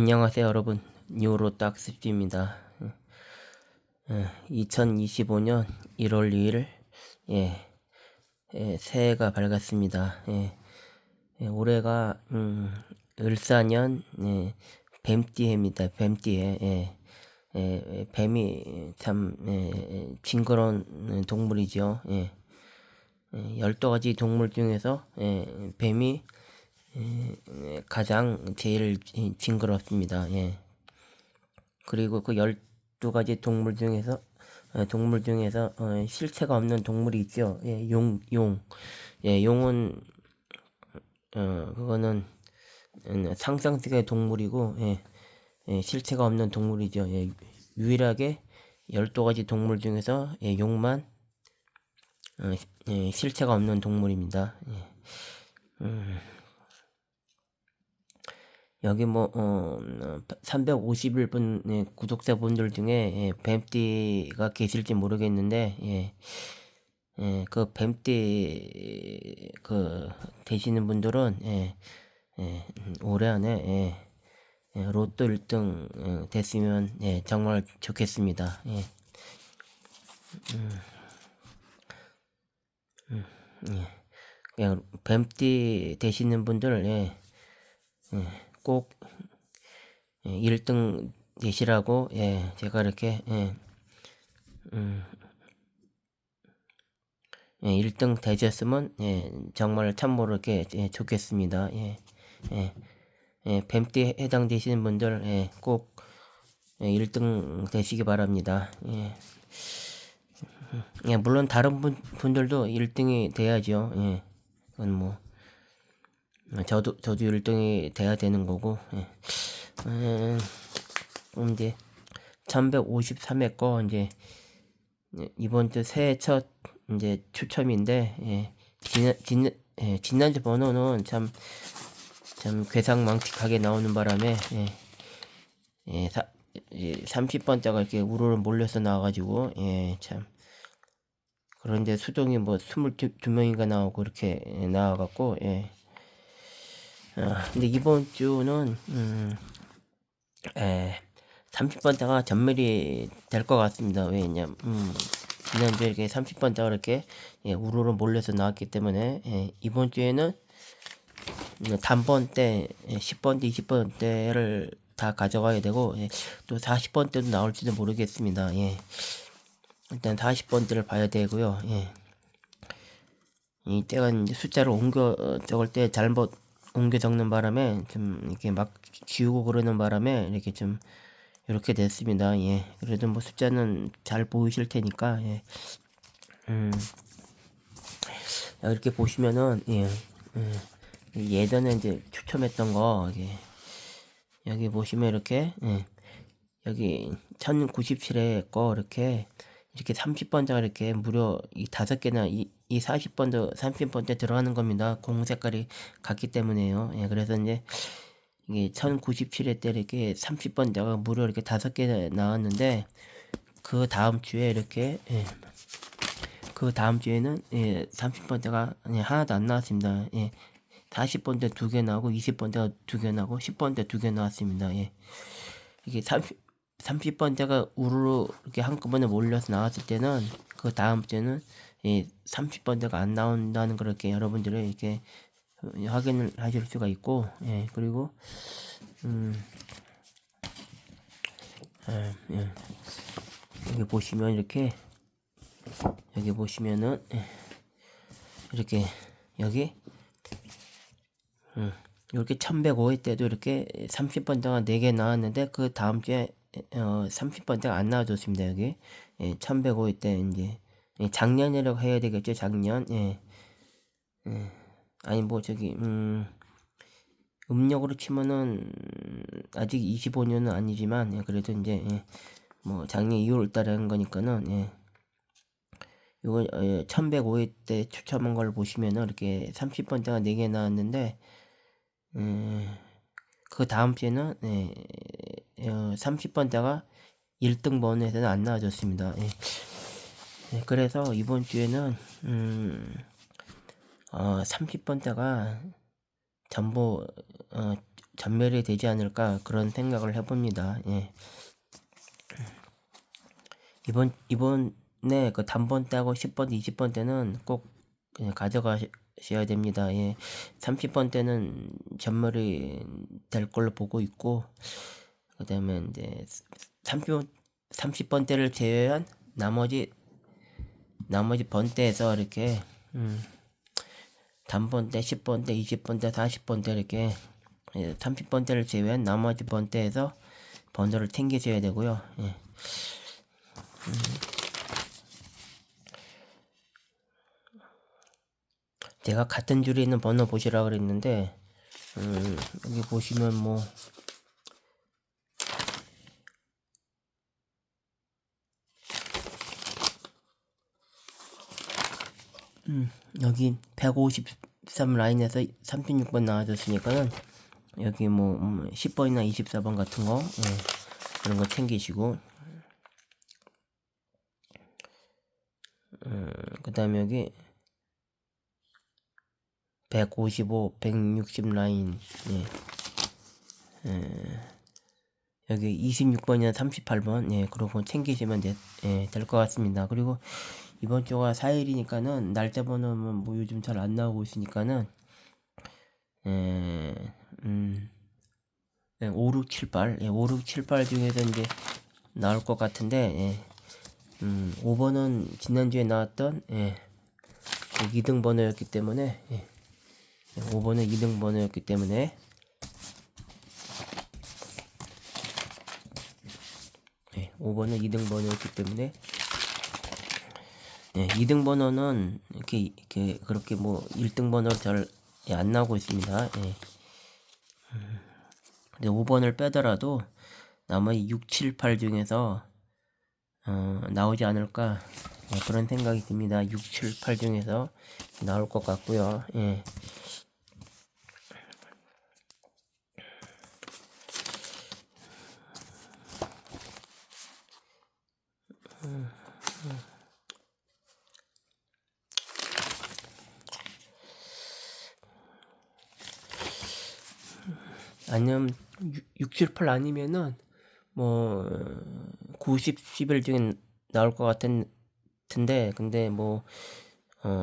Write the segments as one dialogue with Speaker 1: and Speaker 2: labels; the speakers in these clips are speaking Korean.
Speaker 1: 안녕하세요 여러분. 뉴로딱스입니다. 2025년 1월 2일 예, 예 새해가 밝았습니다. 예, 예, 올해가 음, 을사년 예, 뱀띠해입니다 뱀띠해. 예, 예, 뱀이 참 예, 징그러운 동물이죠 예, 예, 12가지 동물 중에서 예, 뱀이 예, 가장 제일 징그럽습니다. 예. 그리고 그 12가지 동물 중에서 어, 동물 중에서 어, 실체가 없는 동물이 있죠. 예, 용, 용. 예, 용은 어, 그거는 음, 상상세계 동물이고 예, 예, 실체가 없는 동물이죠. 예, 유일하게 12가지 동물 중에서 예, 용만 어, 예, 실체가 없는 동물입니다. 예. 음. 여기 뭐, 어, 351분 예, 구독자분들 중에 예, 뱀띠가 계실지 모르겠는데, 예, 예, 그 뱀띠 그 되시는 분들은 예, 예, 올해 안에 예, 예, 로또 1등 예, 됐으면 예, 정말 좋겠습니다. 예. 음, 음, 예. 그냥 뱀띠 되시는 분들 예, 예. 꼭 1등 예, 되시라고 예, 제가 이렇게 예, 음, 예, 1등 되셨으면 예, 정말 참모로 이렇게 예, 좋겠습니다. 예, 예, 예, 뱀띠 해당되시는 분들 예, 꼭 예, 1등 되시기 바랍니다. 예. 예, 물론 다른 분, 분들도 1등이 돼야죠. 예. 그건 뭐 어, 저도 저도 1등이 돼야 되는 거고 예. 음, 이제 1153회 거 이제 이번 주 새해 첫 이제 추첨인데 예. 지난 지난 예, 지난주 번호는 참 참 괴상망측하게 나오는 바람에 예. 예, 사, 예, 30번째가 이렇게 우르르 몰려서 나와가지고 예, 참 그런데 수동이 뭐 22명인가 나오고 이렇게 나와갖고 예. 어, 근데 이번 주는 음, 에, 30번대가 전멸이 될 것 같습니다. 왜냐면 음, 지난주에 이렇게 30번대가 이렇게 예, 우르르 몰려서 나왔기 때문에 예, 이번 주에는 음, 단번대 10번대, 예, 20번대를 다 가져가야 되고 예, 또 40번대도 나올지도 모르겠습니다. 예. 일단 40번대를 봐야 되고요. 예. 이때가 이제 숫자를 옮겨 적을 때 잘못 옮겨 적는 바람에 좀 이렇게 막 지우고 그러는 바람에 이렇게 좀 이렇게 됐습니다. 예. 그래도 뭐 숫자는 잘 보이실 테니까 예. 음. 이렇게 보시면은 예. 예. 예전에 이제 추첨했던 거 예. 여기 보시면 이렇게 예. 여기 1097회 거 이렇게 이렇게 30번째 이렇게 무려 이 다섯 개나 이, 이 40번째, 30번째 들어가는 겁니다. 공 색깔이 같기 때문에요. 예, 그래서 이제 이게 1097회 때 이렇게 30번째가 무려 이렇게 다섯 개 나왔는데 그 다음 주에 이렇게 예, 그 다음 주에는 예, 30번째가 예, 하나도 안 나왔습니다. 예. 40번째 두개 나오고 20번째가 두 개 나오고 10번째 두개 나왔습니다. 예. 이게 30 30번째가 우르르 이렇게 한꺼번에 몰려서 나왔을 때는 그 다음 주에는 이 30번째가 안 나온다는 그렇게 여러분들이 이렇게 확인을 하실 수가 있고 예 그리고 음 아, 예. 여기 보시면 이렇게 여기 보시면은 예. 이렇게 여기 음, 이렇게 1105회 때도 이렇게 30번째가 4개 나왔는데 그 다음 주에 어, 30번째가 안 나와줬습니다, 여기. 예, 1105일 때, 이제, 예, 작년이라고 해야 되겠죠, 작년. 예. 예. 아니, 뭐, 저기, 음, 음력으로 치면은, 아직 25년은 아니지만, 예, 그래도 이제, 예, 뭐, 작년 2월 달에 한 거니까는, 예. 요거, 예, 1105일 때 추첨한 걸 보시면은, 이렇게 30번째가 4개 나왔는데, 예, 그 다음 주에는, 예, 어, 30번째가 1등 번호에서는 안 나와줬습니다. 예. 예, 그래서 이번 주에는 음, 어, 30번째가 전부 어, 전멸이 되지 않을까 그런 생각을 해봅니다. 예. 이번 이번에 그 단번 때하고 10번, 20번 때는 꼭 가져가셔야 됩니다. 예. 30번 때는 전멸이 될 걸로 보고 있고 그다음에 이제 30번 30번 때를 제외한 나머지 나머지 번대에서 이렇게 음, 단번대, 10번대, 20번대, 40번대 이렇게 30번대를 제외한 나머지 번대에서 번호를 챙기셔야 되고요. 예. 음. 제가 같은 줄에 있는 번호 보시라 그랬는데 음, 여기 보시면 뭐 음, 여기 153 라인에서 36번 나와줬으니까는 여기 뭐 음, 10번이나 24번 같은 거 예, 그런 거 챙기시고 음, 그 다음에 여기 155, 160 라인 예. 예. 여기 26번이나 38번 예, 그러고 챙기시면 되, 예, 될것 같습니다. 그리고 이번 주가 4일이니까는 날짜 번호는 뭐 요즘 잘 안 나오고 있으니까는 예, 음, 예, 5, 6, 7, 8, 예, 5, 6, 7, 8 중에서 이제 나올 것 같은데, 예, 음, 5번은 지난주에 나왔던, 예, 2등 번호였기 때문에, 예, 5번은 2등 번호였기 때문에, 예, 5번은 2등 번호였기 때문에, 예, 2등 번호는 이렇게, 이렇게 그렇게 뭐 1등 번호로 잘안 나오고 있습니다. 예. 음, 근데 5번을 빼더라도 나머지 6, 7, 8 중에서 어, 나오지 않을까 예, 그런 생각이 듭니다. 6, 7, 8 중에서 나올 것 같고요. 예. 아니면 6, 7, 8 아니면은 뭐 90, 11 중에 나올 것 같은 텐데 근데 뭐 어,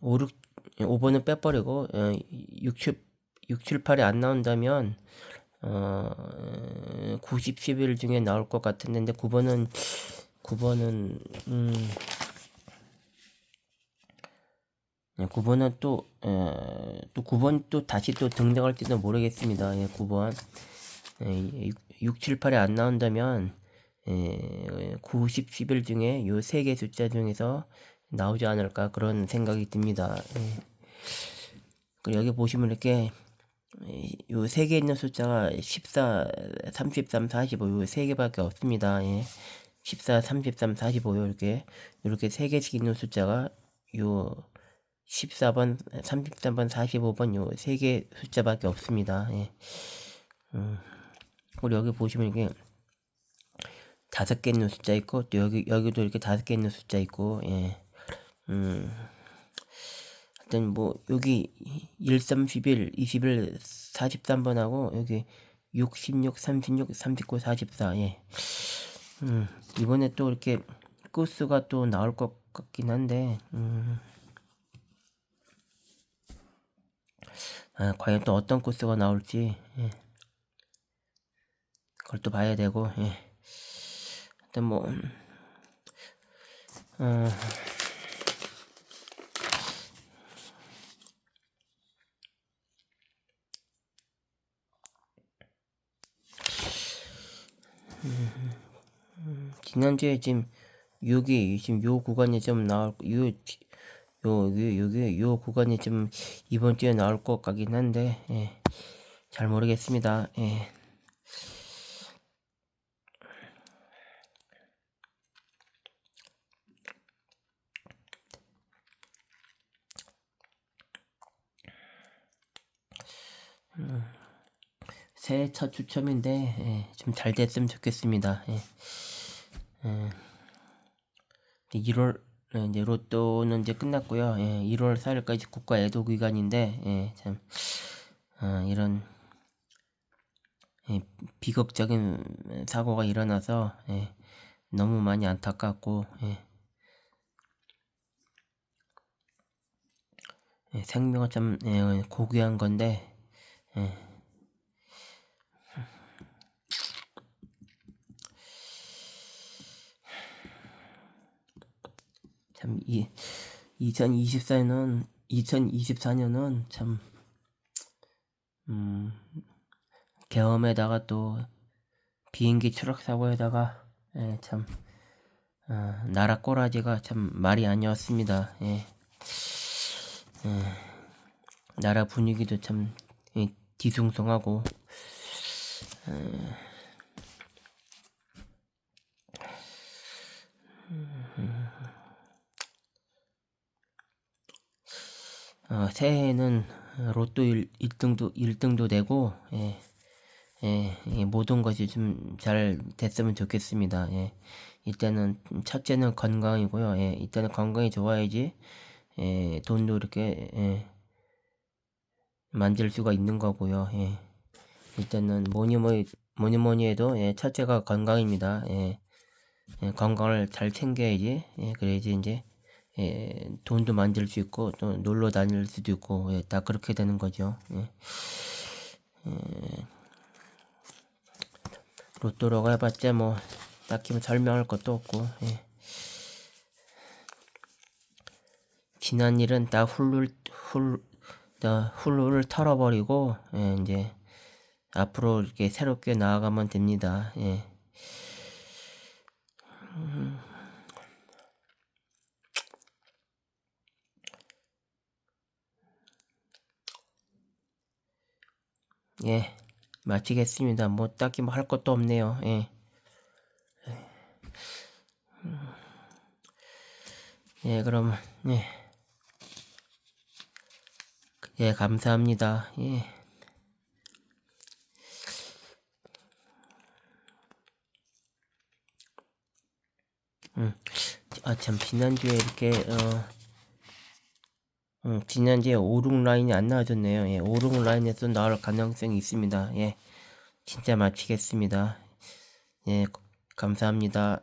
Speaker 1: 5, 6, 5번은 빼버리고 어, 6, 7, 6, 7, 8이 안 나온다면 어, 90, 11 중에 나올 것 같은데 9번은 9번은 음 9번은 또, 에, 또 9번 또 다시 또 등장할지도 모르겠습니다. 예, 9번. 에, 6, 7, 8이 안 나온다면, 에, 90, 11 중에 요 세 개 숫자 중에서 나오지 않을까 그런 생각이 듭니다. 예. 그리고 여기 보시면 이렇게 요 세 개 있는 숫자가 14, 33, 45, 요 세 개밖에 없습니다. 예. 14, 33, 45, 이렇게, 이렇게 세 개씩 있는 숫자가 요 14번, 33번, 45번 요 세 개 숫자밖에 없습니다. 예. 음, 그리고 여기 보시면 이게 다섯 개 있는 숫자 있고 또 여기 여기도 이렇게 다섯 개 있는 숫자 있고 예. 음. 하여튼 뭐 여기 1, 31, 21, 43번하고 여기 66, 36, 39, 44 예. 음, 이번에 또 이렇게 코스가 또 나올 것 같긴 한데 음. 아, 과연 또 어떤 코스가 나올지 예. 그걸 또 봐야 되고 예. 하여튼 뭐 어, 지난주에 지금 여기 지금 요 구간이 좀 나올 요 요, 여기, 여기, 요 구간이 좀 이번 주에 나올 것 같긴 한데, 예. 잘 모르겠습니다. 예. 음, 새해 첫 추첨인데, 예, 좀잘 됐으면 좋겠습니다. 예. 예. 1월 네, 이제 로또는 이제 끝났고요. 예, 1월 4일까지 국가 애도 기간인데 예, 참 어, 이런 예, 비극적인 사고가 일어나서 예, 너무 많이 안타깝고 예. 예, 생명은 참 예, 고귀한 건데 예. 참, 이, 2024년은, 2024년은 참, 음, 계엄에다가 또, 비행기 추락 사고에다가, 예, 참, 어, 나라 꼬라지가 참 말이 아니었습니다. 예. 예, 나라 분위기도 참, 예, 뒤숭숭하고, 어, 새해에는 로또 1, 1등도 1등도 되고 예, 예, 예, 모든 것이 좀 잘 됐으면 좋겠습니다. 예, 일단은 첫째는 건강이고요. 예, 일단은 건강이 좋아야지 예, 돈도 이렇게 예, 만들 수가 있는 거고요. 예, 일단은 뭐니 뭐니 뭐니 뭐니 해도 예, 첫째가 건강입니다. 예, 예, 건강을 잘 챙겨야지 예, 그래야지 이제 예, 돈도 만들 수 있고 또 놀러 다닐 수도 있고 예, 다 그렇게 되는 거죠. 예. 예. 로또라고 해봤자 뭐 딱히 뭐 설명할 것도 없고 예. 지난 일은 다 훌룰 훌, 다 훌루를 털어버리고 예, 이제 앞으로 이렇게 새롭게 나아가면 됩니다. 예. 예, 마치겠습니다. 뭐 딱히 뭐 할 것도 없네요. 예. 예, 그럼 예. 예, 감사합니다. 예. 음. 아, 참, 지난주에 이렇게, 어, 음, 지난주에 오륙 라인이 안 나와줬네요. 예, 오륙 라인에서 나올 가능성이 있습니다. 예, 진짜 마치겠습니다. 예, 감사합니다.